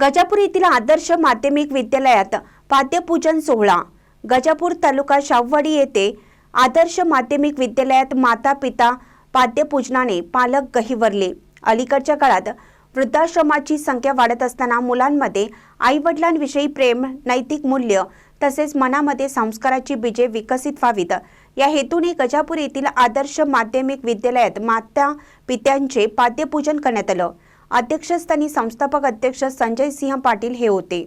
गजापूर येथील आदर्श माध्यमिक विद्यालयात पाद्यपूजन सोहळा. गजापूर तालुका शाववाडी येथे आदर्श माध्यमिक विद्यालयात माता पिता पाद्यपूजनाने पालक गहिवरले. अलीकडच्या काळात वृद्धाश्रमाची संख्या वाढत असताना मुलांमध्ये आईवडिलांविषयी प्रेम नैतिक मूल्य तसेच मनामध्ये संस्काराची बीजे विकसित व्हावीत. या हेतूने गजापूर येथील आदर्श माध्यमिक विद्यालयात माता पित्यांचे पाद्यपूजन करण्यात आलं. अध्यक्षस्थानी संस्थापक अध्यक्ष संजय सिंह पाटील हे होते.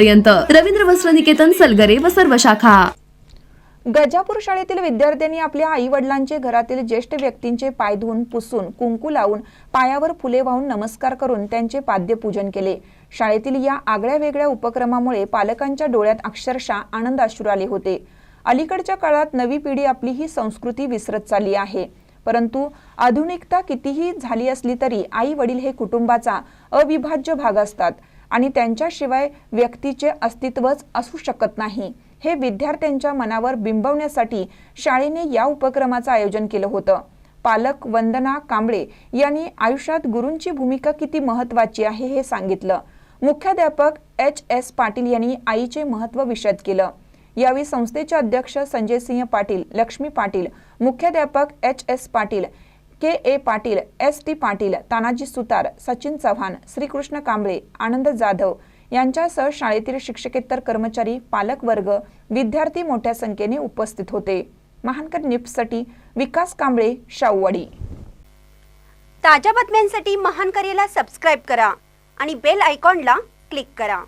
पर्यंत रवींद्र वस्त्र निकेतन सलगरे व सर्व शाखा. गजापूर शाळेतील विद्यार्थ्यांनी आपल्या आई वडिलांचे घरातील ज्येष्ठ व्यक्तींचे पाय धुवून पुसून कुंकू लावून पायावर फुले वाहून नमस्कार करून त्यांचे पाद्यपूजन केले. शाळेतील या आगळ्या वेगळ्या उपक्रमामुळे पालकांच्या डोळ्यात अक्षरशः आनंद अश्रू आले होते. अलीकडच्या काळात नवी पिढी आपली ही संस्कृती विसरत चालली आहे. परंतु आधुनिकता कितीही झाली असली तरी आई वडील हे कुटुंबाचा अविभाज्य भाग असतात. आणि त्यांच्याशिवाय व्यक्तीचे अस्तित्वच असू शकत नाही. हे विद्यार्थ्यांच्या मनावर बिंबवण्यासाठी शाळेने या उपक्रमाचं आयोजन केलं होतं. पालक वंदना कांबळे यांनी आयुष्यात गुरूंची भूमिका किती महत्वाची आहे हे सांगितलं. मुख्याध्यापक एच एस पाटील यांनी आईचे महत्त्व विशद केलं. यावेळी संस्थेचे अध्यक्ष संजय सिंह पाटील लक्ष्मी पाटील मुख्याध्यापक H S Patil K A Patil S T Patil Tanaji Sutar Sachin Chavan Shrikrishna Kamble Anand Jadhav यांच्यासह शाळेतील शिक्षकेतर कर्मचारी पालक वर्ग विद्यार्थी मोठ्या संख्येने उपस्थित होते. महानकर निप्ससाठी विकास कांबळे शाहूवाडी. ताज्या बातम्यांसाठी महान करेला सबस्क्राईब करा आणि बेल आयकॉनला क्लिक करा.